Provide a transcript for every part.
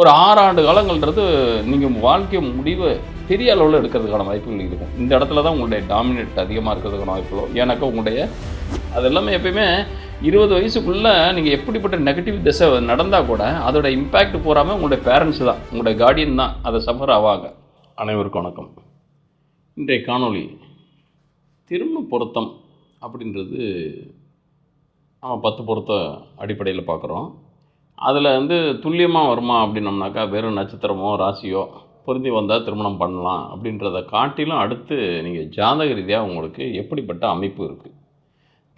ஒரு ஆறு ஆண்டு காலங்கள்ன்றது நீங்கள் வாழ்க்கை முடிவை பெரிய அளவில் எடுக்கிறதுக்கான வாய்ப்புகள் இருக்கும். இந்த இடத்துல தான் உங்களுடைய டாமினேட் அதிகமாக இருக்கிறதுக்கான வாய்ப்புகளும் ஏன்னாக்கா உங்களுடைய அது எல்லாமே எப்பயுமே இருபது வயசுக்குள்ளே நீங்கள் எப்படிப்பட்ட நெகட்டிவ் திசை நடந்தால் கூட அதோட இம்பேக்ட் போகாமல் உங்களுடைய பேரண்ட்ஸ் தான் உங்களுடைய கார்டியன் தான் அதை சஃபர் ஆவாங்க. அனைவருக்கும் வணக்கம். இன்றைய காணொளி திருமண பொருத்தம் அப்படின்றது நம்ம பத்து பொருத்த அடிப்படையில் பார்க்குறோம். அதில் வந்து துல்லியமாக வருமா அப்படின்னம்னாக்கா வெறும் நட்சத்திரமோ ராசியோ பொருந்தி வந்தால் திருமணம் பண்ணலாம் அப்படின்றத காட்டிலும் அடுத்து நீங்கள் ஜாதக ரீதியாக உங்களுக்கு எப்படிப்பட்ட அமைப்பு இருக்குது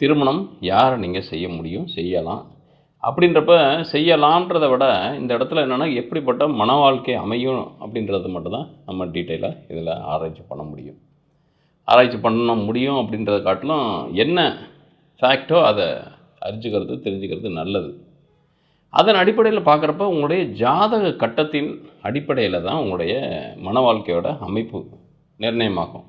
திருமணம் யாரை நீங்கள் செய்ய முடியும்? செய்யலாம். அப்படின்றப்ப செய்யலான்றதை விட இந்த இடத்துல என்னென்னா எப்படிப்பட்ட மன வாழ்க்கை அமையும் அப்படின்றது மட்டும்தான் நம்ம டீட்டெயிலாக இதில் ஆராய்ச்சி பண்ண முடியும். ஆராய்ச்சி பண்ண முடியும் அப்படின்றத காட்டிலும் என்ன ஃபேக்டோ அதை அறிஞ்சுக்கிறது தெரிஞ்சுக்கிறது நல்லது. அதன் அடிப்படையில் பார்க்குறப்ப உங்களுடைய ஜாதக கட்டத்தின் அடிப்படையில் தான் உங்களுடைய மன வாழ்க்கையோட அமைப்பு நிர்ணயமாகும்.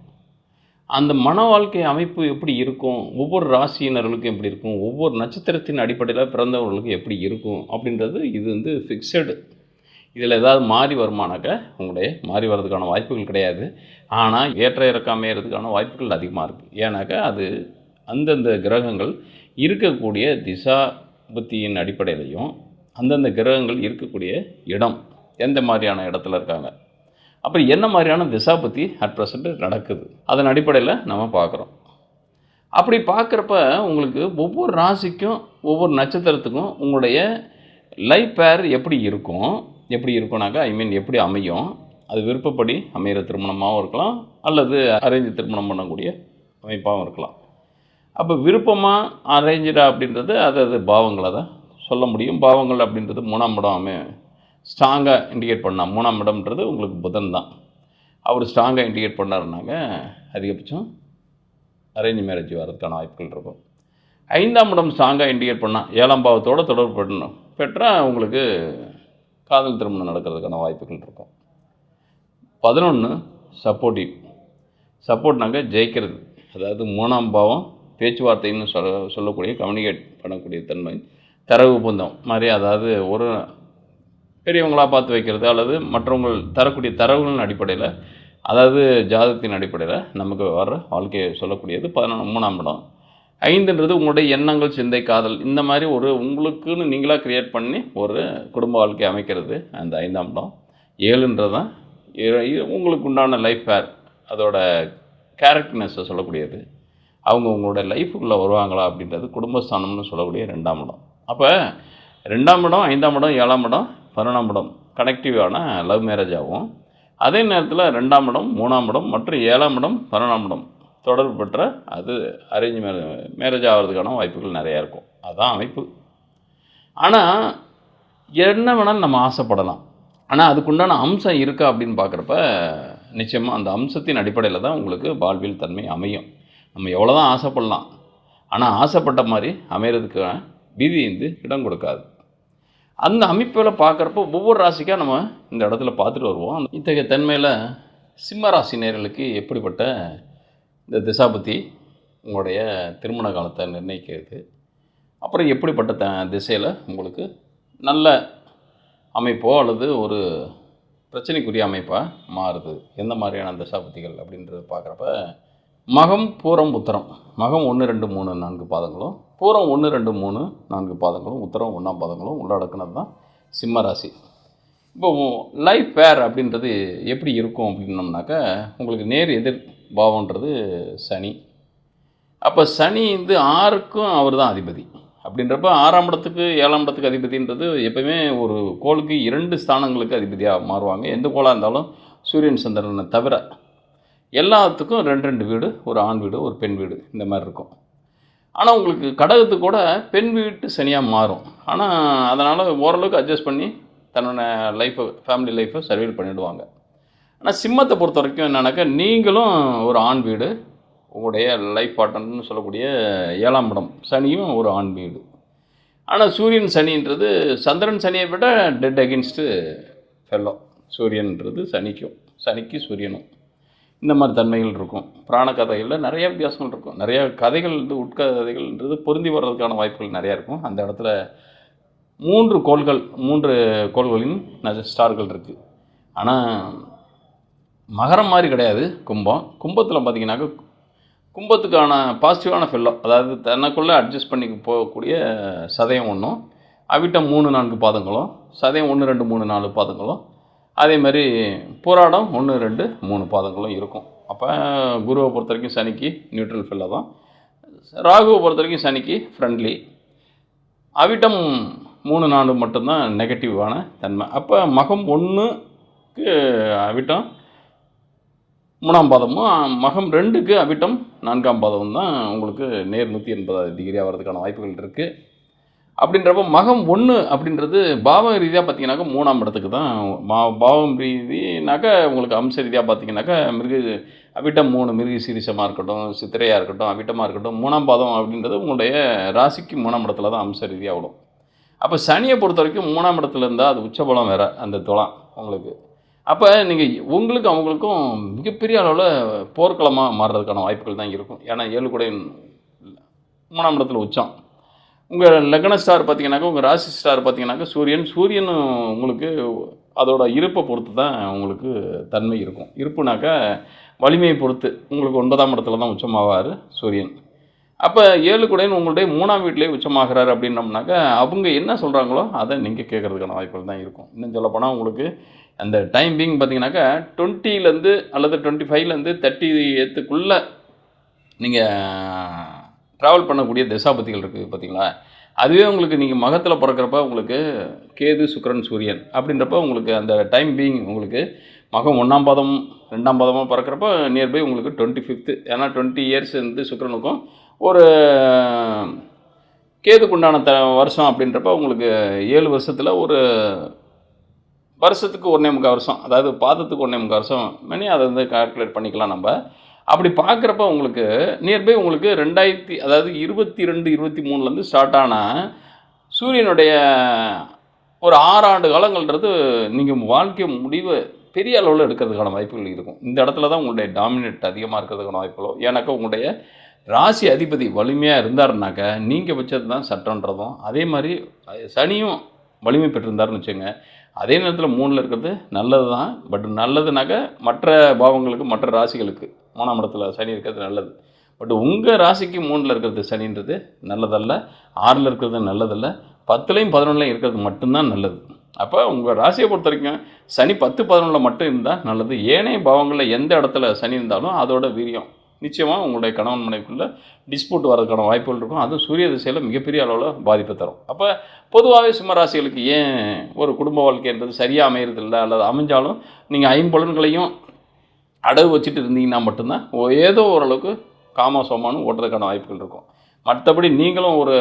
அந்த மன வாழ்க்கை அமைப்பு எப்படி இருக்கும்? ஒவ்வொரு ராசியினர்களுக்கும் எப்படி இருக்கும்? ஒவ்வொரு நட்சத்திரத்தின் அடிப்படையில் பிறந்தவர்களுக்கு எப்படி இருக்கும்? அப்படின்றது இது வந்து ஃபிக்ஸடு இதில் ஏதாவது மாறி வருமானாக்க உங்களுடைய மாறி வர்றதுக்கான வாய்ப்புகள் கிடையாது. ஆனால் ஏற்ற இறக்காமையிறதுக்கான வாய்ப்புகள் அதிகமாக இருக்குது ஏன்னாக்கா அது அந்தந்த கிரகங்கள் இருக்கக்கூடிய திசா புத்தியின் அடிப்படையிலையும் அந்தந்த கிரகங்கள் இருக்கக்கூடிய இடம் எந்த மாதிரியான இடத்துல இருக்காங்க. அப்புறம் என்ன மாதிரியான திசா பற்றி அட் ப்ரெசண்ட் நடக்குது. அதன் அடிப்படையில் நம்ம பார்க்குறோம். அப்படி பார்க்குறப்ப உங்களுக்கு ஒவ்வொரு ராசிக்கும் ஒவ்வொரு நட்சத்திரத்துக்கும் உங்களுடைய லைஃப் பேர் எப்படி இருக்கும்? எப்படி இருக்கும்னாக்கா ஐ மீன் எப்படி அமையும்? அது விருப்பப்படி அமைகிற திருமணமாகவும் இருக்கலாம் அல்லது அரேஞ்சு திருமணம் பண்ணக்கூடிய அமைப்பாகவும் இருக்கலாம். அப்போ விருப்பமாக அரேஞ்சா அப்படின்றது அது அது பாவங்களை தான் சொல்ல முடியும். பாவங்கள் அப்படின்றது மூணாம் இடமே. ஸ்ட்ராங்காக இண்டிகேட் பண்ணால் மூணாம் இடம்ன்றது உங்களுக்கு புதன் தான். அவர் ஸ்ட்ராங்காக இண்டிகேட் பண்ணாருனாங்க அதிகபட்சம் அரேஞ்ச் மேரேஜ் வரதுக்கான வாய்ப்புகள் இருக்கும். ஐந்தாம் இடம் ஸ்ட்ராங்காக இண்டிகேட் பண்ணால் ஏழாம் பாவத்தோடு தொடர்பு பண்ணணும் பெற்றால் உங்களுக்கு காதல் திருமணம் நடக்கிறதுக்கான வாய்ப்புகள் இருக்கும். பதினொன்று சப்போர்ட்டிவ் சப்போர்ட்னாங்க ஜெயிக்கிறது. அதாவது மூணாம் பாவம் பேச்சுவார்த்தைன்னு சொல்ல சொல்லக்கூடிய கம்யூனிகேட் பண்ணக்கூடிய தன்மை தரவு பந்தம் மாதிரி அதாவது ஒரு பெரியவங்களாக பார்த்து வைக்கிறது அல்லது மற்றவங்கள் தரக்கூடிய தரவுகளின் அடிப்படையில் அதாவது ஜாதகத்தின் அடிப்படையில் நமக்கு வர்ற வாழ்க்கையை சொல்லக்கூடியது பதினொன்று மூணாம் இடம். ஐந்துன்றது உங்களுடைய எண்ணங்கள் சிந்தை காதல் இந்த மாதிரி ஒரு உங்களுக்குன்னு நீங்களாக க்ரியேட் பண்ணி ஒரு குடும்ப வாழ்க்கை அமைக்கிறது அந்த ஐந்தாம் இடம். ஏழுன்றது தான் உங்களுக்கு உண்டான லைஃப் ஃபேர் அதோட கேரக்டர்னஸை சொல்லக்கூடியது. அவங்க உங்களோட லைஃபுக்குள்ளே வருவாங்களா அப்படின்றது குடும்பஸ்தானம்னு சொல்லக்கூடிய ரெண்டாம் இடம். அப்போ ரெண்டாம் இடம் ஐந்தாம் இடம் ஏழாம் இடம் பதினொன்றாம் இடம். கனெக்டிவான லவ் மேரேஜ் ஆகும். அதே நேரத்தில் ரெண்டாம் இடம் மூணாம் இடம் மற்றும் ஏழாம் இடம் பதினொன்றாம் இடம். தொடர்பு பெற்ற அது அரேஞ்ச் மே மேரேஜ் ஆகிறதுக்கான வாய்ப்புகள் நிறையா இருக்கும். அதுதான் அமைப்பு. ஆனால் என்ன வேணாலும் நம்ம ஆசைப்படலாம். ஆனால் அதுக்குண்டான அம்சம் இருக்கா அப்படின்னு பார்க்குறப்ப நிச்சயமாக அந்த அம்சத்தின் அடிப்படையில் தான் உங்களுக்கு வாழ்வியல் தன்மை அமையும். நம்ம எவ்வளோ தான் ஆசைப்படலாம். ஆனால் ஆசைப்பட்ட மாதிரி அமையிறதுக்கு விதி வந்து இடம் கொடுக்காது. அந்த அமைப்பில் பார்க்குறப்போ ஒவ்வொரு ராசிக்காக நம்ம இந்த இடத்துல பார்த்துட்டு வருவோம். இத்தகைய தன்மையில் சிம்ம ராசி நேர்களுக்கு எப்படிப்பட்ட இந்த திசாபதி உங்களுடைய திருமண காலத்தை நிர்ணயிக்கிறது? அப்புறம் எப்படிப்பட்ட த திசையில் உங்களுக்கு நல்ல அமைப்போ அல்லது ஒரு பிரச்சனைக்குரிய அமைப்பாக மாறுது? எந்த மாதிரியான திசாபுத்திகள் அப்படின்றது பார்க்குறப்ப மகம் பூரம் உத்தரம். மகம் ஒன்று ரெண்டு மூணு நான்கு பாதங்களும். பூரம் ஒன்று ரெண்டு மூணு நான்கு பாதங்களும். உத்தரம் ஒன்றாம் பாதங்களும் உள்ளடக்குனது தான் சிம்ம ராசி. இப்போ லைஃப் பேர் அப்படின்றது எப்படி இருக்கும் அப்படின்னோம்னாக்கா உங்களுக்கு நேர் எதிர் பாவன்றது சனி. அப்போ சனி வந்து ஆறுக்கும் அவர் தான் அதிபதி. அப்படின்றப்ப ஆறாம் இடத்துக்கு ஏழாம் இடத்துக்கு அதிபதின்றது எப்பவுமே ஒரு கோளுக்கு இரண்டு ஸ்தானங்களுக்கு அதிபதியாக மாறுவாங்க. எந்த கோளாக இருந்தாலும் சூரியன் சந்திரனை தவிர எல்லாத்துக்கும் ரெண்டு ரெண்டு வீடு ஒரு ஆண் வீடு ஒரு பெண் வீடு இந்த மாதிரி இருக்கும். ஆனால் உங்களுக்கு கடகத்து கூட பெண் வீட்டு சனியாக மாறும். ஆனால் அதனால் ஓரளவுக்கு அட்ஜஸ்ட் பண்ணி தன்னோட லைஃப்பை ஃபேமிலி லைஃப்பை சர்வீல் பண்ணிவிடுவாங்க ஆனால் சிம்மத்தை பொறுத்த வரைக்கும் என்னன்னாக்கா நீங்களும் ஒரு ஆண் வீடு உங்களுடைய லைஃப் பார்ட்னர்னு சொல்லக்கூடிய ஏழாம் இடம் சனியும் ஒரு ஆண் வீடு. ஆனால் சூரியன் சனின்றது சந்திரன் சனியை விட டெட் அகென்ஸ்ட்டு ஃபெல்லோ சூரியன்ன்றது சனிக்கும் சனிக்கு சூரியனும். இந்த மாதிரி தன்மைகள் இருக்கும். புராண கதைகளில் நிறைய வித்தியாசங்கள் இருக்கும். நிறையா கதைகள் வந்து உட்கதைகள்ன்றது பொருந்தி வர்றதுக்கான வாய்ப்புகள் நிறையா இருக்கும். அந்த இடத்துல மூன்று கோள்கள் மூன்று கோள்களின் நட்ச- ஸ்டார்கள் இருக்குது ஆனால் மகரம் மாதிரி கிடையாது கும்பம். கும்பத்தில் பார்த்தீங்கன்னாக்க கும்பத்துக்கான பாசிட்டிவான ஃபெல்லோ அதாவது தனக்குள்ளே அட்ஜஸ்ட் பண்ணி போகக்கூடிய சதயம் ஒன்றும் அவிட்ட மூணு நான்கு பாதங்களும் சதயம் ஒன்று ரெண்டு மூணு நாலு பாதங்களும் அதே மாதிரி போராடம் ஒன்று ரெண்டு மூணு பாதங்களும் இருக்கும். அப்போ குருவை பொறுத்த வரைக்கும் சனிக்கு நியூட்ரல் ஃபெல்லோ தான். ராகுவை பொறுத்த வரைக்கும் சனிக்கு ஃப்ரெண்ட்லி அவிட்டம் மூணு நாலு மட்டும்தான் நெகட்டிவான தன்மை. அப்போ மகம் ஒன்றுக்கு அவிட்டம் மூணாம் பாதமும் மகம் ரெண்டுக்கு அவிட்டம் நான்காம் பாதமும் தான் உங்களுக்கு நேர் நூற்றி எண்பதாவது டிகிரியாக ஆகிறதுக்கான வாய்ப்புகள் இருக்குது அப்படின்றப்ப மகம் ஒன்று அப்படின்றது பாவ ரீதியாக பார்த்தீங்கன்னாக்கா மூணாம் இடத்துக்கு தான் மா பாவம் ரீதினாக்கா உங்களுக்கு அம்ச ரீதியாக பார்த்தீங்கன்னாக்கா மிருக அவிட்டம் மூணு மிருக சீரிசமாக இருக்கட்டும் சித்திரையாக இருக்கட்டும் அவிட்டமாக இருக்கட்டும் மூணாம் பாதம் அப்படின்றது உங்களுடைய ராசிக்கு மூணாம் இடத்துல தான் அம்ச ரீதியாக விடும் அப்போ சனியை பொறுத்த வரைக்கும் மூணாம் இடத்துல இருந்தால் அது உச்சபலம் வேறு அந்த துளம் உங்களுக்கு. அப்போ நீங்கள் உங்களுக்கும் அவங்களுக்கும் மிகப்பெரிய அளவில் போர்க்களமாக மாறுறதுக்கான வாய்ப்புகள் தான் இருக்கும். ஏன்னா ஏழு கூட மூணாம் இடத்துல உச்சம். உங்கள் லக்ன ஸ்டார் பார்த்தீங்கன்னாக்கா உங்கள் ராசி ஸ்டார் பார்த்தீங்கன்னாக்கா சூரியன் சூரியனும் உங்களுக்கு அதோட இருப்பை பொறுத்து தான் உங்களுக்கு தன்மை இருக்கும். இருப்புனாக்கா வலிமையை பொறுத்து உங்களுக்கு ஒன்பதாம் இடத்துல தான் உச்சமாவார் சூரியன். அப்போ ஏழு குடையன் உங்களுடைய மூணாம் வீட்டிலே உச்சமாகிறாரு அப்படின்னம்னாக்கா அவங்க என்ன சொல்கிறாங்களோ அதை நீங்கள் கேட்குறதுக்கான வாய்ப்புகள் தான் இருக்கும். இன்னும் சொல்லப்போனால் உங்களுக்கு அந்த டைம் பீங் பார்த்தீங்கன்னாக்கா டுவெண்ட்டிலேருந்து அல்லது டுவெண்ட்டி ஃபைவ்லேருந்து தேர்ட்டி எத்துக்குள்ளே நீங்கள் ட்ராவல் பண்ணக்கூடிய திசாபதிகள் இருக்குது பார்த்தீங்களா? அதுவே உங்களுக்கு நீங்கள் மகத்தில் பிறக்கிறப்ப உங்களுக்கு கேது சுக்கிரன் சூரியன் அப்படின்றப்ப உங்களுக்கு அந்த டைம் பீயிங் உங்களுக்கு மகம் ஒன்றாம் பாதம் ரெண்டாம் பாதமாக பிறக்கிறப்ப நியர்பை உங்களுக்கு டுவெண்ட்டி ஃபிஃப்த்து ஏன்னா டுவெண்ட்டி இயர்ஸ் வந்து சுக்கரனுக்கும் ஒரு கேதுக்குண்டான த வருஷம் அப்படின்றப்ப உங்களுக்கு ஏழு வருஷத்தில் ஒரு வருஷத்துக்கு ஒன்றே முக்கால் வருஷம். அதாவது பாதத்துக்கு ஒன்றே முக்கால் வருஷம். மணி அதை வந்து கால்குலேட் பண்ணிக்கலாம் நம்ம. அப்படி பார்க்குறப்ப உங்களுக்கு நியர்பை உங்களுக்கு ரெண்டாயிரத்தி அதாவது இருபத்தி ரெண்டு இருபத்தி மூணுலேருந்து ஸ்டார்ட் ஆனால் சூரியனுடைய ஒரு ஆறு ஆண்டு காலங்கள்ன்றது நீங்கள் வாழ்க்கை முடிவு பெரிய அளவில் எடுக்கிறதுக்கான வாய்ப்புகள் இருக்கும். இந்த இடத்துல தான் உங்களுடைய டாமினேட் அதிகமாக இருக்கிறதுக்கான வாய்ப்புகளோ ஏன்னாக்கா உங்களுடைய ராசி அதிபதி வலிமையாக இருந்தாருனாக்கா நீங்கள் வச்சது தான் சட்டன்றதும் அதே மாதிரி சனியும் வலிமை பெற்றிருந்தாருன்னு வச்சுங்க அதே நேரத்தில் மூணில் இருக்கிறது நல்லது தான் பட் நல்லதுனாக்க மற்ற பாவங்களுக்கு மற்ற ராசிகளுக்கு மூணாம் இடத்துல சனி இருக்கிறது நல்லது. பட் உங்கள் ராசிக்கு மூணில் இருக்கிறது சனின்றது நல்லதல்ல. ஆறில் இருக்கிறது நல்லதல்ல. பத்துலேயும் பதினொன்றுலையும் இருக்கிறது மட்டும்தான் நல்லது. அப்போ உங்கள் ராசியை பொறுத்த வரைக்கும் சனி பத்து பதினொன்றில் மட்டும் இருந்தால் நல்லது. ஏனைய பாவங்களில் எந்த இடத்துல சனி இருந்தாலும் அதோட வீரியம். நிச்சயமாக உங்களுடைய கணவன் மனைவிக்குள்ளே டிஸ்பியூட் வரதுக்கான வாய்ப்புகள் இருக்கும். அதுவும் சூரிய திசையில் மிகப்பெரிய அளவில் பாதிப்பை தரும். அப்போ பொதுவாகவே சிம்மராசிகளுக்கு ஏன் ஒரு குடும்ப வாழ்க்கைன்றது சரியாக அமையறதில்ல? அல்லது அமைஞ்சாலும் நீங்கள் ஐம்பலன்களையும் அடகு வச்சுட்டு இருந்தீங்கன்னா மட்டும்தான் ஏதோ ஓரளவுக்கு காமா சோமானு ஓட்டுறதுக்கான வாய்ப்புகள் இருக்கும். மற்றபடி நீங்களும் ஒரு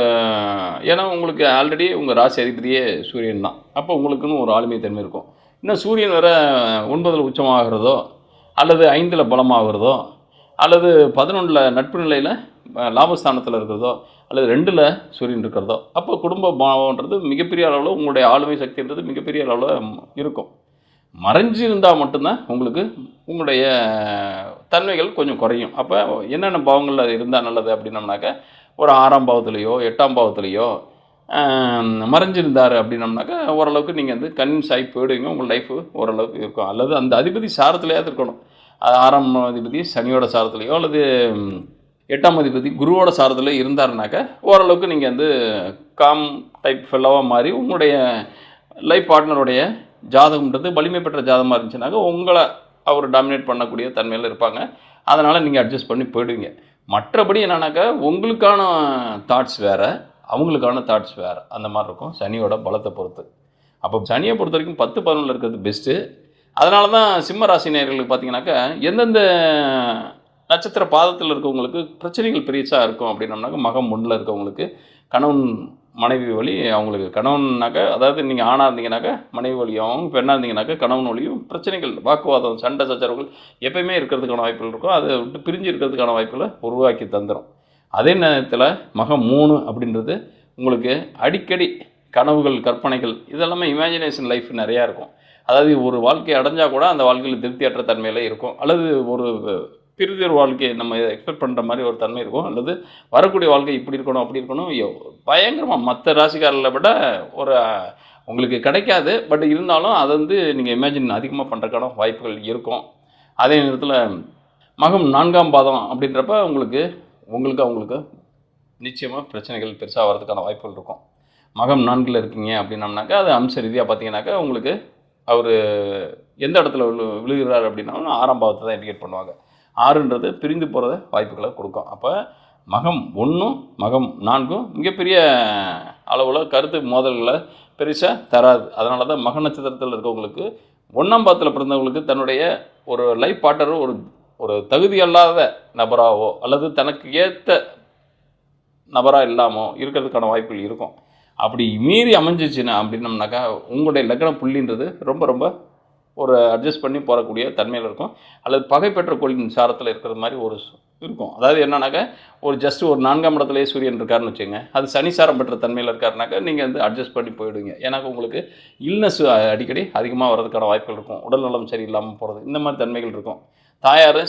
ஏன்னா உங்களுக்கு ஆல்ரெடி உங்கள் ராசி அதிபதியே சூரியன் தான். அப்போ உங்களுக்குன்னு ஒரு ஆளுமை தன்மை இருக்கும். இன்னும் சூரியன் வேறு ஒன்பதில் உச்சமாகிறதோ அல்லது ஐந்தில் பலமாகிறதோ அல்லது பதினொன்றில் நட்பு நிலையில் லாபஸ்தானத்தில் இருக்கிறதோ அல்லது ரெண்டில் சூரியன் இருக்கிறதோ அப்போ குடும்ப பாவம்ன்றது மிகப்பெரிய அளவில் உங்களுடைய ஆளுமை சக்தின்றது மிகப்பெரிய அளவில் இருக்கும். மறைஞ்சு இருந்தால் மட்டும்தான் உங்களுக்கு உங்களுடைய தன்மைகள் கொஞ்சம் குறையும். அப்போ என்னென்ன பாவங்களில் இருந்தால் நல்லது அப்படின்னம்னாக்க ஒரு ஆறாம் பாவத்துலேயோ எட்டாம் பாவத்துலேயோ மறைஞ்சிருந்தார் அப்படின்னம்னாக்கா ஓரளவுக்கு நீங்கள் வந்து கன்வின்ஸ் ஆகி போயிடுவீங்க உங்கள் லைஃப் ஓரளவுக்கு இருக்கும். அல்லது அந்த அதிபதி சாரத்துலையாவது இருக்கணும். அது ஆறாம் அதிபதி சனியோட சாரத்துலையோ அல்லது எட்டாம் அதிபதி குருவோட சாரத்தில் இருந்தாருனாக்கா ஓரளவுக்கு நீங்கள் வந்து காம் டைப் ஃபெல்லோவாக மாறி உங்களுடைய லைஃப் பார்ட்னருடைய ஜாதகம்ன்றது வலிமை பெற்ற ஜாதகமாக இருந்துச்சுனாக்கா உங்களை அவர் டாமினேட் பண்ணக்கூடிய தன்மையில் இருப்பாங்க. அதனால் நீங்கள் அட்ஜஸ்ட் பண்ணி போயிடுவீங்க. மற்றபடி என்னன்னாக்கா உங்களுக்கான தாட்ஸ் வேறு அவங்களுக்கான தாட்ஸ் வேறு. அந்த மாதிரி இருக்கும். சனியோட பலத்தை பொறுத்து. அப்போ சனியை பொறுத்த வரைக்கும் பத்து பதினொன்றில் இருக்கிறது பெஸ்ட்டு அதனால தான் சிம்ம ராசி நேர்களுக்கு பார்த்தீங்கன்னாக்கா எந்தெந்த நட்சத்திர பாதத்தில் இருக்கவங்களுக்கு பிரச்சனைகள் பெரியசாக இருக்கும் அப்படின்னம்னாக்க மகம் முன்னில் இருக்கவங்களுக்கு கணவன் மனைவி வழி அவங்களுக்கு கணவன்னாக்கா அதாவது நீங்கள் ஆணாக இருந்தீங்கன்னாக்கா மனைவி வழியும் பெண்ணாக இருந்தீங்கன்னாக்கா கணவன் வழியும் பிரச்சனைகள் வாக்குவாதம் சண்டை சச்சரவுகள் எப்பயுமே இருக்கிறதுக்கான வாய்ப்புகள் இருக்கும். அதை விட்டு பிரிஞ்சு இருக்கிறதுக்கான வாய்ப்புகளை உருவாக்கி தந்துடும் அதே நேரத்தில் மகம் மூணு அப்படின்றது உங்களுக்கு அடிக்கடி கனவுகள் கற்பனைகள் இதெல்லாமே இமேஜினேஷன் லைஃப் நிறையா இருக்கும். அதாவது ஒரு வாழ்க்கை அடைஞ்சால் கூட அந்த வாழ்க்கையில் திருப்தியற்ற தன்மையில் இருக்கும். அல்லது ஒரு பிரிதொரு வாழ்க்கையை நம்ம எக்ஸ்பெக்ட் பண்ணுற மாதிரி ஒரு தன்மை இருக்கும். அல்லது வரக்கூடிய வாழ்க்கை இப்படி இருக்கணும் அப்படி இருக்கணும். பயங்கரமாக மற்ற ராசிக்காரர்களை விட ஒரு உங்களுக்கு கிடைக்காது. பட் இருந்தாலும் அதை வந்து நீங்கள் இமேஜின் அதிகமாக பண்ணுறதுக்கான வாய்ப்புகள் இருக்கும். அதே நேரத்தில் மகம் நான்காம் பாதம் அப்படின்றப்ப உங்களுக்கு உங்களுக்கு அவங்களுக்கு நிச்சயமாக பிரச்சனைகள் பெருசாக வர்றதுக்கான வாய்ப்புகள் இருக்கும். மகம் நான்கில் இருக்கீங்க அப்படின்னம்னாக்கா அது அம்ச ரீதியாக பார்த்தீங்கன்னாக்கா உங்களுக்கு அவர் எந்த இடத்துல விழு விழுகிறார் அப்படின்னாலும் ஆறாம் பாவத்தை தான் இண்டிகேட் பண்ணுவாங்க. ஆறுன்றது பிரிந்து போகிறத வாய்ப்புகளை கொடுக்கும். அப்போ மகம் ஒன்றும் மகம் நான்கும் மிகப்பெரிய அளவில் கருத்து மோதல்களை பெருசாக தராது. அதனால தான் மக நட்சத்திரத்தில் இருக்கவங்களுக்கு ஒன்றாம் பாத்தில் பிறந்தவங்களுக்கு தன்னுடைய ஒரு லைஃப் பார்ட்னரோ ஒரு ஒரு தகுதி அல்லாத நபராகவோ அல்லது தனக்கு ஏற்ற நபராக இல்லாமோ இருக்கிறதுக்கான வாய்ப்புகள் இருக்கும். அப்படி மீறி அமைஞ்சிச்சுன்னா அப்படின்னம்னாக்கா உங்களுடைய லக்ன புள்ளின்றது ரொம்ப ரொம்ப ஒரு அட்ஜஸ்ட் பண்ணி போகக்கூடிய தன்மையில் இருக்கும். அல்லது பகை பெற்ற சாரத்தில் இருக்கிற மாதிரி ஒரு இருக்கும். அதாவது என்னன்னாக்கா ஒரு ஜஸ்ட் ஒரு நான்காம் இடத்துலேயே சூரியன் இருக்காருன்னு வச்சுங்க அது சனி சாரம் பெற்ற தன்மையில் இருக்காருனாக்கா நீங்கள் வந்து அட்ஜஸ்ட் பண்ணி போயிடுவீங்க. ஏன்னா உங்களுக்கு இல்னஸ் அடிக்கடி அதிகமாக வர்றதுக்கான வாய்ப்புகள் இருக்கும். உடல் நலம் சரியில்லாமல் போகிறது இந்த மாதிரி தன்மைகள் இருக்கும். தாயார்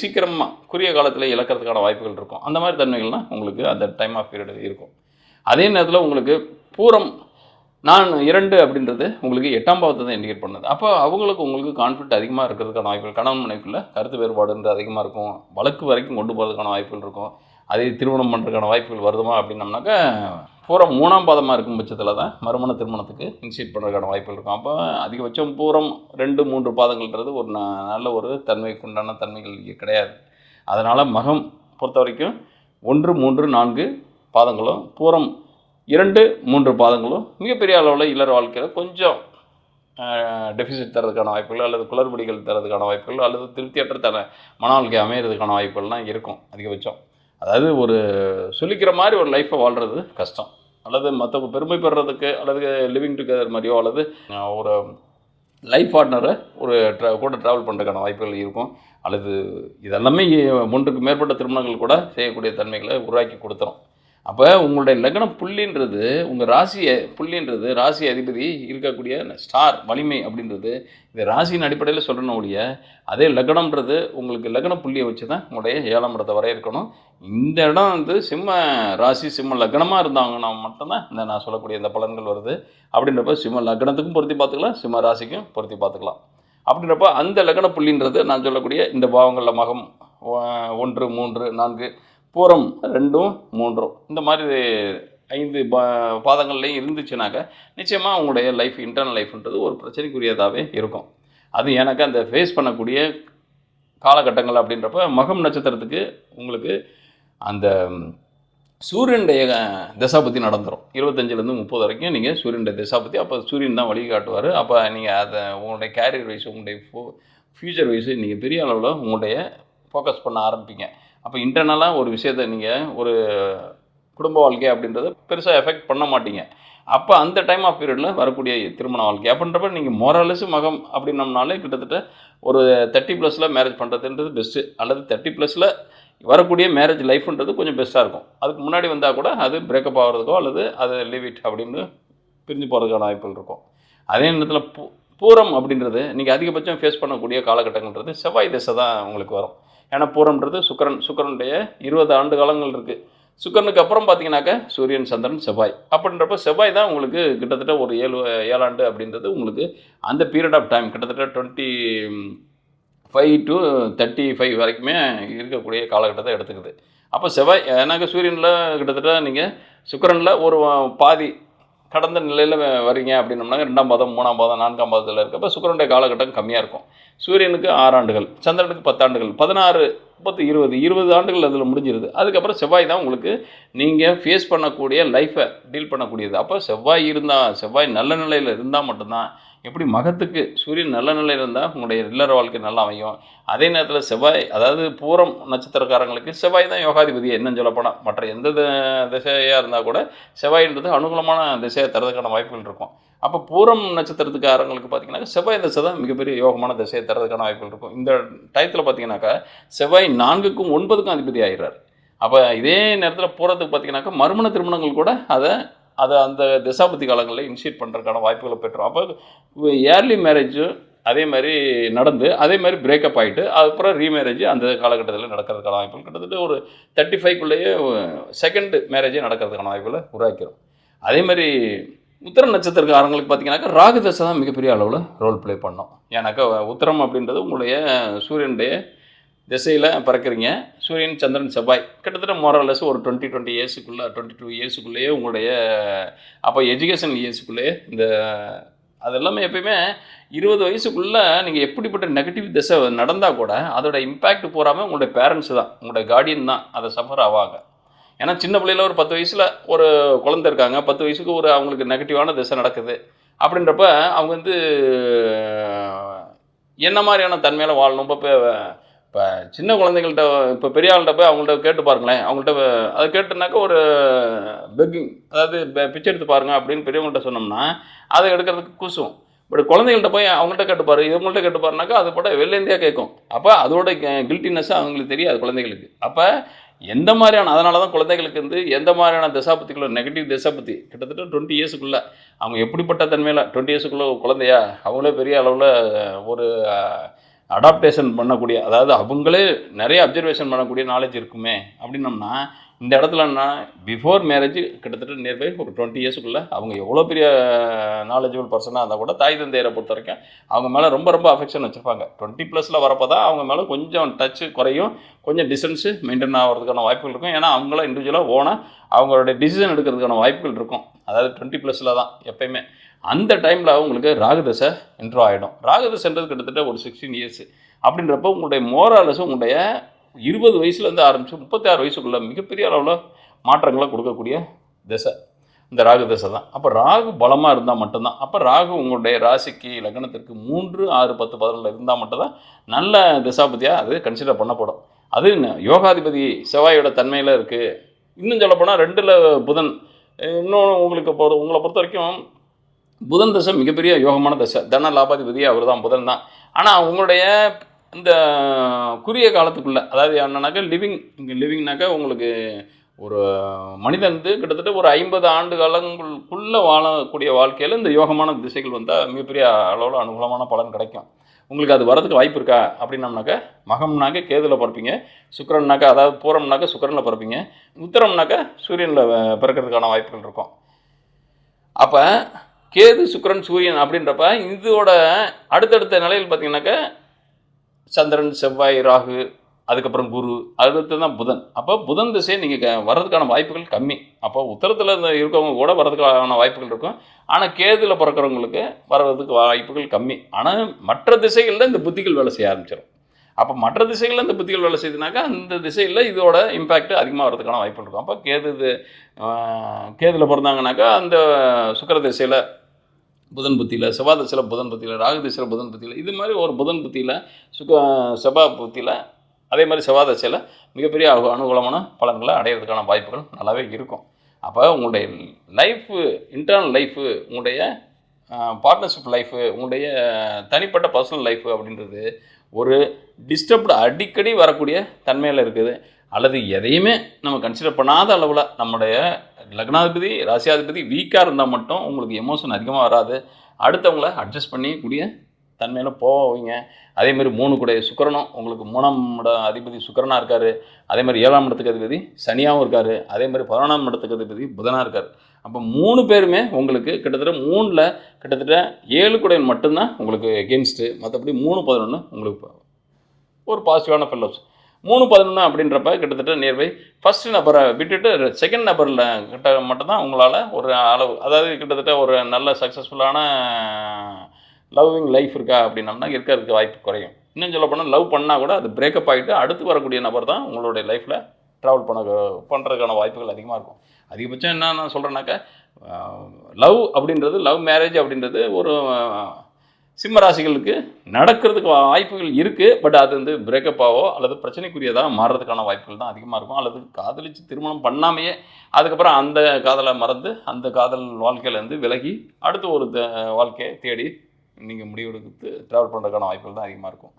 சீக்கிரமாக குறுகிய காலத்தில் இழக்கிறதுக்கான வாய்ப்புகள் இருக்கும். அந்த மாதிரி தன்மைகள்லாம் உங்களுக்கு அந்த டைம் ஆஃப் பீரியட் இருக்கும். அதே நேரத்தில் உங்களுக்கு பூரம் நான் இரண்டு அப்படின்றது உங்களுக்கு எட்டாம் பாவத்தை தான் இண்டிகேட் பண்ணுது. அப்போ அவங்களுக்கு உங்களுக்கு கான்ஃபிடென்ட் அதிகமாக இருக்கிறதுக்கான வாய்ப்புகள் கணவன் மனைவிக்குள்ள கருத்து வேறுபாடுன்றது அதிகமாக இருக்கும். வழக்கு வரைக்கும் கொண்டு போகிறதுக்கான வாய்ப்புகள் இருக்கும். அதே திருமணம் பண்ணுறதுக்கான வாய்ப்புகள் வருதுமா அப்படின்னம்னாக்கா பூரம் மூணாம் பாதமாக இருக்கும் பட்சத்தில் தான் மறுமண திருமணத்துக்கு இனிஷியேட் பண்ணுறதுக்கான வாய்ப்புகள் இருக்கும். அப்போ அதிகபட்சம் பூரம் ரெண்டு மூன்று பாதங்கள்ன்றது ஒரு ந- நல்ல ஒரு தன்மைக்கு உண்டான தன்மைகள் இங்கே கிடையாது. அதனால் மகம் பொறுத்த வரைக்கும் ஒன்று மூன்று நான்கு பாதங்களும் பூரம் இரண்டு மூன்று பாதங்களும் மிகப்பெரிய அளவில் இல்லற வாழ்க்கையில் கொஞ்சம் டெஃபிசிட் தரதுக்கான வாய்ப்புகள் அல்லது குளறுபடிகள் தரதுக்கான வாய்ப்புகள் அல்லது திருப்தியற்ற தர மன வாழ்க்கை அமையிறதுக்கான வாய்ப்புகள்லாம் இருக்கும் அதிகபட்சம். அதாவது ஒரு சொல்லிக்கிற மாதிரி ஒரு லைஃப்பை வாழ்கிறது கஷ்டம். அல்லது மற்றவங்க பெருமை பெறுறதுக்கு அல்லது லிவிங் டுகெதர் மாதிரியோ அல்லது ஒரு லைஃப் பார்ட்னரை ஒரு ட்ரா கூட ட்ராவல் பண்ணுறதுக்கான வாய்ப்புகள் இருக்கும். அல்லது இதெல்லாமே ஒன்றுக்கு மேற்பட்ட திருமணங்கள் கூட செய்யக்கூடிய தன்மைகளை உருவாக்கி கொடுத்துரும். அப்போ உங்களுடைய லக்னம் புள்ளின்றது உங்கள் ராசியை புள்ளின்றது ராசி அதிபதி இருக்கக்கூடிய ஸ்டார் வலிமை அப்படின்றது இது ராசியின் அடிப்படையில் சொல்லணும் ஒழிய அதே லக்னம்ன்றது உங்களுக்கு லக்ன புள்ளியை வச்சு தான் உங்களுடைய ஏழாம் இடத்தை வரையறுக்கணும். இந்த இடம் வந்து சிம்ம ராசி சிம்ம லக்னமாக இருந்தாங்கன்னா மட்டும்தான் இந்த நான் சொல்லக்கூடிய இந்த பலன்கள் வருது. அப்படின்றப்ப சிம்ம லக்னத்துக்கும் பொருத்தி பார்த்துக்கலாம் சிம்ம ராசிக்கும் பொருத்தி பார்த்துக்கலாம். அப்படின்றப்ப அந்த லக்ன புள்ளின்றது நான் சொல்லக்கூடிய இந்த பாவங்களில் மகம் ஒன்று மூன்று நான்கு புறம் ரெண்டும் மூன்றும். இந்த மாதிரி ஐந்து பா பாதங்கள்லையும் இருந்துச்சுனாக்க நிச்சயமாக உங்களுடைய லைஃப் இன்டர்னல் லைஃப்ன்றது ஒரு பிரச்சனைக்குரியதாகவே இருக்கும். அது எனக்கு அந்த ஃபேஸ் பண்ணக்கூடிய காலகட்டங்கள் அப்படின்றப்ப மகம் நட்சத்திரத்துக்கு உங்களுக்கு அந்த சூரியனுடைய தசாபதி நடந்துடும் இருபத்தஞ்சிலேருந்து முப்பது வரைக்கும் நீங்கள் சூரியனுடைய தசாபதி அப்போ சூரியன் தான் வழி காட்டுவார். அப்போ நீங்கள் அதை உங்களுடைய கேரியர் வைஸ் உங்களுடைய ஃப்யூச்சர் வைஸ் நீங்கள் பெரிய அளவில் உங்களுடைய ஃபோக்கஸ் பண்ண ஆரம்பிப்பீங்க. அப்போ இன்டர்னலாக ஒரு விஷயத்தை நீங்கள் ஒரு குடும்ப வாழ்க்கை அப்படின்றத பெருசாக எஃபெக்ட் பண்ண மாட்டீங்க. அப்போ அந்த டைம் ஆஃப் பீரியடில் வரக்கூடிய திருமண வாழ்க்கை. அப்படின்றப்ப நீங்கள் மோரலஸ் மகம் அப்படின்னம்னாலே கிட்டத்தட்ட ஒரு தேர்ட்டி ப்ளஸில் மேரேஜ் பண்ணுறதுன்றது பெஸ்ட்டு அல்லது தேர்ட்டி ப்ளஸில் வரக்கூடிய மேரேஜ் லைஃப்ன்றது கொஞ்சம் பெஸ்ட்டாக இருக்கும். அதுக்கு முன்னாடி வந்தால் கூட அது பிரேக்கப் ஆகிறதுக்கோ அல்லது அது லீவ் இட் அப்படின்னு பிரிஞ்சு போகிறதுக்கான வாய்ப்புகள் இருக்கும். அதே நேரத்தில் பூ பூரம் அப்படின்றது நீங்கள் அதிகபட்சம் ஃபேஸ் பண்ணக்கூடிய காலகட்டங்கள்ன்றது செவ்வாய் திசை தான் உங்களுக்கு வரும். ஏன்னா பூரம்ன்றது சுக்கரன் சுக்கரனுடைய இருபது ஆண்டு காலங்கள் இருக்குது சுக்கரனுக்கு அப்புறம் பார்த்தீங்கன்னாக்க சூரியன் சந்திரன் செவ்வாய். அப்படின்றப்ப செவ்வாய் தான் உங்களுக்கு கிட்டத்தட்ட ஒரு ஏழு ஏழாண்டு அப்படின்றது உங்களுக்கு அந்த பீரியட் ஆஃப் டைம் கிட்டத்தட்ட twenty five to thirty five வரைக்குமே இருக்கக்கூடிய காலகட்டத்தை எடுத்துக்குது. அப்போ செவ்வாய் ஏன்னாக்க சூரியனில் கிட்டத்தட்ட நீங்கள் சுக்கரனில் ஒரு பாதி கடந்த நிலையில் வரீங்க அப்படின்னம்னா ரெண்டாம் பாதம் மூணாம் பாதம் நான்காம் பாதத்தில் இருக்கப்ப சுக்கரனுடைய காலகட்டம் கம்மியாக இருக்கும். சூரியனுக்கு ஆறு ஆண்டுகள் சந்திரனுக்கு பத்தாண்டுகள் பதினாறு முப்பத்து இருபது இருபது ஆண்டுகள் அதில் முடிஞ்சிருது. அதுக்கப்புறம் செவ்வாய் தான் உங்களுக்கு நீங்கள் ஃபேஸ் பண்ணக்கூடிய லைஃப்பை டீல் பண்ணக்கூடியது. அப்போ செவ்வாய் இருந்தால் செவ்வாய் நல்ல நிலையில் இருந்தால் மட்டும்தான் எப்படி மகத்துக்கு சூரியன் நல்ல நிலையில் இருந்தால் உங்களுடைய இல்லற வாழ்க்கை நல்லா அமையும். அதே நேரத்தில் செவ்வாய் அதாவது பூரம் நட்சத்திரக்காரங்களுக்கு செவ்வாய் தான் யோகாதிபதி என்னன்னு சொல்லப்போனால் மற்ற எந்த திசையாக இருந்தால் கூட செவ்வாயின்றது அனுகூலமான திசையை தரதுக்கான வாய்ப்புகள் இருக்கும். அப்போ பூரம் நட்சத்திரத்துக்காரங்களுக்கு பார்த்தீங்கன்னா செவ்வாய் திசை தான் மிகப்பெரிய யோகமான திசையை தரதுக்கான வாய்ப்புகள் இருக்கும். இந்த டயத்தில் பார்த்தீங்கன்னாக்கா செவ்வாய் நான்குக்கும் ஒன்பதுக்கும் அதிபதி ஆகிறார் அப்போ இதே நேரத்தில் பூரத்துக்கு பார்த்தீங்கன்னாக்கா மறுமண திருமணங்கள் கூட அதை அதை அந்த திசாபதி காலங்களில் இனிஷியேட் பண்ணுறதுக்கான வாய்ப்புகளை பெற்றோம். அப்போ ஏர்லி மேரேஜும் அதே மாதிரி நடந்து அதே மாதிரி பிரேக்கப் ஆகிட்டு அதுக்கப்புறம் ரீமேரேஜ் அந்த காலகட்டத்தில் நடக்கிறதுக்கான வாய்ப்புகள் கிட்டத்தட்ட ஒரு தேர்ட்டி ஃபைவ்க்குள்ளேயே செகண்ட் மேரேஜே நடக்கிறதுக்கான வாய்ப்புகளை உருவாக்கிறோம். அதே மாதிரி உத்தர நட்சத்திரக்காரங்களுக்கு பார்த்தீங்கன்னாக்கா ராகு தசை தான் மிகப்பெரிய அளவில் ரோல் ப்ளே பண்ணோம். ஏன்னாக்கா உத்திரம் அப்படின்றது உங்களுடைய சூரியனுடைய திசையில் பறக்கிறீங்க. சூரியன் சந்திரன் செவ்வாய். கிட்டத்தட்ட மோரலஸ் ஒரு டுவெண்ட்டி டுவெண்ட்டி இயர்ஸுக்குள்ளே டுவெண்ட்டி டூ இயர்ஸுக்குள்ளேயே உங்களுடைய அப்போ எஜுகேஷன் இயர்ஸுக்குள்ளேயே இந்த அது எல்லாமே எப்பயுமே இருபது வயசுக்குள்ளே நீங்கள் எப்படிப்பட்ட நெகட்டிவ் திசை நடந்தால் கூட அதோட இம்பேக்ட் போகாமல் உங்களுடைய பேரண்ட்ஸ் தான் உங்களுடைய கார்டியன் தான் அதை சஃபர் ஆவாங்க. ஏன்னா சின்ன பிள்ளையில் ஒரு பத்து வயசில் ஒரு குழந்தை இருக்காங்க பத்து வயசுக்கு ஒரு அவங்களுக்கு நெகட்டிவான திசை நடக்குது. அப்படின்றப்ப அவங்க வந்து என்ன மாதிரியான தன்மையில் வாழணும்? இப்போ இப்போ சின்ன குழந்தைங்கள்ட்ட இப்போ பெரிய ஆள்கிட்ட போய் அவங்கள்ட்ட கேட்டு பாருங்களேன். அவங்கள்ட்ட அதை கேட்டுனாக்கா ஒரு பெக்கிங் அதாவது பிச்சை எடுத்து பாருங்கள் அப்படின்னு பெரியவங்கள்ட்ட சொன்னோம்னா அதை எடுக்கிறதுக்கு கூசும் பட் குழந்தைகள்ட்ட போய் அவங்கள்ட்ட கேட்டுப்பாரு இவங்கள்ட்ட கேட்டுப்பாருனாக்கா அது போட்ட வெள்ளேந்தியாக கேட்கும். அப்போ அதோட கில்ட்டினஸ்ஸாக அவங்களுக்கு தெரியாது குழந்தைகளுக்கு. அப்போ எந்த மாதிரியான அதனால தான் குழந்தைகளுக்கு வந்து எந்த மாதிரியான திசாபத்திகளோ நெகட்டிவ் திசாபத்தி கிட்டத்தட்ட டுவெண்ட்டி இயர்ஸுக்குள்ளே அவங்க எப்படிப்பட்ட தன்மையில் டுவெண்ட்டி இயர்ஸுக்குள்ளே குழந்தையா அவங்களே பெரிய அளவில் ஒரு அடாப்டேஷன் பண்ணக்கூடிய அதாவது அவங்களே நிறைய அப்சர்வேஷன் பண்ணக்கூடிய நாலேஜ் இருக்குமே அப்படின்னம்னா இந்த இடத்துலன்னா பிஃபோர் மேரேஜ் கிட்டத்தட்ட நியர்பை ஒரு டுவெண்ட்டி இயர்ஸுக்குள்ளே அவங்க எவ்வளோ பெரிய நாலேஜபிள் பர்சனாக இருந்தால் கூட தாய் தந்தையரை பொறுத்த வரைக்கும் அவங்க மேலே ரொம்ப ரொம்ப அஃபெக்ஷன் வச்சுருப்பாங்க. டுவெண்ட்டி ப்ளஸில் வரப்போ தான் அவங்க மேலே கொஞ்சம் டச்சு குறையும் கொஞ்சம் டிஸ்டன்ஸு மெயின்டைன் ஆகிறதுக்கான வாய்ப்புகள் இருக்கும். ஏன்னா அவங்களாம் இண்டிவிஜுவலாக ஓனாக அவங்களுடைய டிசிஷன் எடுக்கிறதுக்கான வாய்ப்புகள் இருக்கும். அதாவது டுவெண்ட்டி ப்ளஸில் தான் எப்பயுமே. அந்த டைமில் உங்களுக்கு ராகுதசை இன்ட்ரோ ஆகிடும் ராகுதசைன்றது கிட்டத்தட்ட ஒரு சிக்ஸ்டீன் இயர்ஸ் அப்படின்றப்போ உங்களுடைய மோராலஸும் உங்களுடைய இருபது வயசுலேருந்து ஆரம்பித்து முப்பத்தாறு வயசுக்குள்ளே வயசுக்குள்ள மிகப்பெரிய அளவில் மாற்றங்களை கொடுக்கக்கூடிய திசை. இந்த ராகு திசை தான். அப்போ ராகு பலமாக இருந்தால் மட்டும்தான். அப்போ ராகு உங்களுடைய ராசிக்கு லக்னத்திற்கு மூன்று ஆறு பத்து பதினொன்றில் இருந்தால் மட்டும்தான் நல்ல திசாபதியாக அது கன்சிடர் பண்ணப்படும். அது யோகாதிபதி செவ்வாயோட தன்மையில் இருக்குது இன்னும் சொல்லப்போனால் ரெண்டில் புதன். இன்னும் உங்களுக்கு பொறு உங்களை பொறுத்த வரைக்கும் புதன் தசை மிகப்பெரிய யோகமான தசை. தன லாபாதிபதி அவர் தான் புதன் தான். ஆனால் உங்களுடைய இந்த குறுகிய காலத்துக்குள்ளே அதாவது என்னன்னாக்கா லிவிங் இங்கே லிவிங்னாக்கா உங்களுக்கு ஒரு மனிதன் வந்து கிட்டத்தட்ட ஒரு ஐம்பது ஆண்டு காலங்களுக்குள்ளே வாழக்கூடிய வாழ்க்கையில் இந்த யோகமான திசைகள் வந்தால் மிகப்பெரிய அளவில் அனுகூலமான பலன் கிடைக்கும். உங்களுக்கு அது வரதுக்கு வாய்ப்பு இருக்கா? அப்படின்னம்னாக்க மகம்னாக்க கேதுல பிறப்பீங்க. சுக்கரன்னாக்கா அதாவது பூரம்னாக்கா சுக்கரனில் பிறப்பீங்க. உத்தரம்னாக்கா சூரியனில் பிறக்கிறதுக்கான வாய்ப்புகள் இருக்கும். அப்போ கேது சுக்கிரன் சூரியன் அப்படின்றப்ப இதோட அடுத்தடுத்த நிலையில் பார்த்தீங்கன்னாக்க சந்திரன் செவ்வாய் ராகு அதுக்கப்புறம் குரு அடுத்து தான் புதன். அப்போ புதன் திசை நீங்கள் வர்றதுக்கான வாய்ப்புகள் கம்மி. அப்போ உத்தரத்தில் இந்த இருக்கவங்க கூட வர்றதுக்கான வாய்ப்புகள் இருக்கும். ஆனால் கேதுல பிறக்கிறவங்களுக்கு வர்றதுக்கு வாய்ப்புகள் கம்மி. ஆனால் மற்ற திசைகளில் இந்த புத்திகள் வேலை செய்ய ஆரம்பிச்சிடும் அப்போ மற்ற திசைகளில் இந்த புத்திகள் வேலை செய்யுதுனாக்கா அந்த திசையில் இதோட இம்பேக்ட் அதிகமாக வர்றதுக்கான வாய்ப்புகள் இருக்கும். அப்போ கேது கேதில் பிறந்தாங்கனாக்கா அந்த சுக்கிர திசையில் புதன் புத்தியில் செவ்வாதசில புதன் புத்தியில் ராகு புதன் புத்தியில் இது மாதிரி ஒரு புதன் புத்தியில் சுக செவ்வா புத்தியில் அதே மாதிரி செவ்வாதசையில் மிகப்பெரிய அனு அனுகூலமான பலன்களை அடையிறதுக்கான வாய்ப்புகள் நல்லாவே இருக்கும். அப்போ உங்களுடைய லைஃபு இன்டர்னல் லைஃபு உங்களுடைய பார்ட்னர்ஷிப் லைஃபு உங்களுடைய தனிப்பட்ட பர்சனல் லைஃபு அப்படின்றது ஒரு டிஸ்டர்ப்டு அடிக்கடி வரக்கூடிய தன்மையில் இருக்குது. அல்லது எதையுமே நம்ம கன்சிடர் பண்ணாத அளவில் நம்முடைய லக்னாதிபதி ராசியாதிபதி வீக்காக இருந்தால் மட்டும் உங்களுக்கு எமோஷன் அதிகமாக வராது. அடுத்தவங்கள அட்ஜஸ்ட் பண்ணிக்கூடிய தன்மையில் போவீங்க. அதே மாதிரி மூணு கூட சுக்கரனும் உங்களுக்கு மூணாம் இட அதிபதி சுக்கரனாக இருக்கார். அதேமாதிரி ஏழாம் இடத்துக்கு அதிபதி சனியாகவும் இருக்கார். அதே மாதிரி பதினொன்றாம் இடத்துக்கு அதிபதி புதனாக இருக்கார். அப்போ மூணு பேருமே உங்களுக்கு கிட்டத்தட்ட மூணில் கிட்டத்தட்ட ஏழு குடையன் மட்டும்தான் உங்களுக்கு எகென்ஸ்ட்டு மற்றபடி மூணு பதினொன்று உங்களுக்கு ஒரு பாசிட்டிவான ஃபெல்லோஸ் மூணு பதினொன்று அப்படின்றப்ப கிட்டத்தட்ட நியர்பை ஃபர்ஸ்ட் நபரை விட்டுட்டு செகண்ட் நபரில் கிட்ட மட்டும்தான் உங்களால் ஒரு அளவு அதாவது கிட்டத்தட்ட ஒரு நல்ல சக்ஸஸ்ஃபுல்லான லவ்விங் லைஃப் இருக்கா அப்படின்னம்னா இருக்கிறதுக்கு வாய்ப்பு குறையும். இன்னும் சொல்ல போனால் லவ் பண்ணால் கூட அது பிரேக்கப் ஆகிட்டு அடுத்து வரக்கூடிய நபர் தான் உங்களுடைய லைஃப்பில் ட்ராவல் பண்ண பண்ணுறதுக்கான வாய்ப்புகள் அதிகமாக இருக்கும். அதிகபட்சம் என்ன நான் சொல்கிறேன்னாக்கா லவ் அப்படின்றது லவ் மேரேஜ் அப்படின்றது ஒரு சிம்ம ராசிகளுக்கு நடக்கிறதுக்கு வாய்ப்புகள் இருக்குது பட் அது வந்து பிரேக்கப் ஆகோ அல்லது பிரச்சனைக்குரியதாக மாறுறதுக்கான வாய்ப்புகள் தான் அதிகமாக இருக்கும். அல்லது காதலிச்சு திருமணம் பண்ணாமையே அதுக்கப்புறம் அந்த காதலை மறந்து அந்த காதல் வாழ்க்கையிலேருந்து விலகி அடுத்து ஒரு த- வாழ்க்கையை தேடி நீங்கள் முடிவெடுத்து ட்ராவல் பண்ணுறதுக்கான வாய்ப்புகள் தான் அதிகமாக இருக்கும்.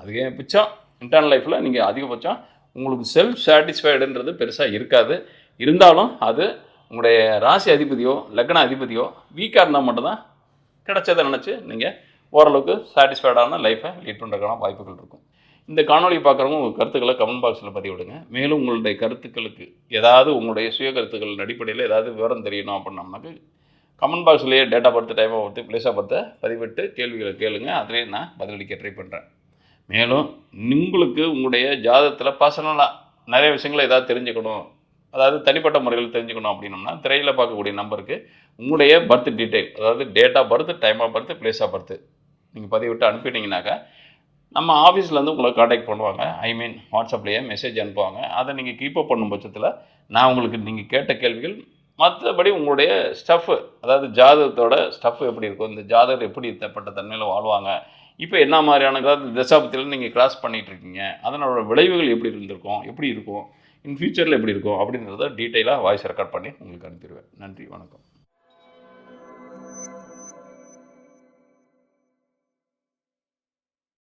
அதுக்கே பட்சம் இன்டர்னல் லைஃப்பில் நீங்கள் அதிகபட்சம் உங்களுக்கு செல்ஃப் சாட்டிஸ்ஃபைடுன்றது பெருசாக இருக்காது. இருந்தாலும் அது உங்களுடைய ராசி அதிபதியோ லக்ன அதிபதியோ வீக்காக இருந்தால் மட்டும்தான் கிடைச்சதை நினச்சி நீங்கள் ஓரளவுக்கு சாட்டிஸ்ஃபைடான லைஃப்பை லீட் பண்ணுறதுக்கான வாய்ப்புகள் இருக்கும். இந்த காணொளி பார்க்குறவங்க உங்கள் கருத்துக்களை கமெண்ட் பாக்ஸில் பதிவிடுங்க மேலும் உங்களுடைய கருத்துக்களுக்கு ஏதாவது உங்களுடைய சுய கருத்துக்கள் அடிப்படையில் ஏதாவது விவரம் தெரியணும் அப்படின்னம்னாக்க கமெண்ட் பாக்ஸ்லேயே டேட்டா பர்த் டைமை பார்த்து பிளேஸாக பார்த்து பதிவிட்டு கேள்விகளை கேளுங்க. அதிலே நான் பதிலளிக்க ட்ரை பண்ணுறேன் மேலும் உங்களுக்கு உங்களுடைய ஜாதகத்தில் பர்சனலாக நிறைய விஷயங்களை ஏதாவது தெரிஞ்சுக்கணும். அதாவது தனிப்பட்ட முறையில் தெரிஞ்சுக்கணும் அப்படின்னம்னா திரையில் பார்க்கக்கூடிய நம்பருக்கு உங்களுடைய பர்த் டீட்டெயில் அதாவது date of birth time of birth place of birth நீங்கள் பதிவிட்டு அனுப்பிட்டீங்கனாக்கா நம்ம ஆஃபீஸ்லேருந்து உங்களை காண்டாக்ட் பண்ணுவாங்க. ஐ மீன் வாட்ஸ்அப்லேயே மெசேஜ் அனுப்புவாங்க. அதை நீங்கள் கீப்பப் பண்ணும் பட்சத்தில் நான் உங்களுக்கு நீங்கள் கேட்ட கேள்விகள் மற்றபடி உங்களுடைய ஸ்டஃப்பு அதாவது ஜாதகத்தோட ஸ்டஃப் எப்படி இருக்கும் இந்த ஜாதகர் எப்படி தப்பட்ட தன்மையில் வாழ்வாங்க இப்போ என்ன மாதிரியான அதாவது தசாபத்தில் நீங்கள் கிராஸ் பண்ணிகிட்டு இருக்கீங்க அதனோட விளைவுகள் எப்படி இருந்திருக்கும் எப்படி இருக்கும் இன் ஃபியூச்சரில் எப்படி இருக்கும் அப்படின்றத டீட்டெயிலாக வாய்ஸ் ரெக்கார்ட் பண்ணி உங்களுக்கு அனுப்பிடுவேன். நன்றி வணக்கம்.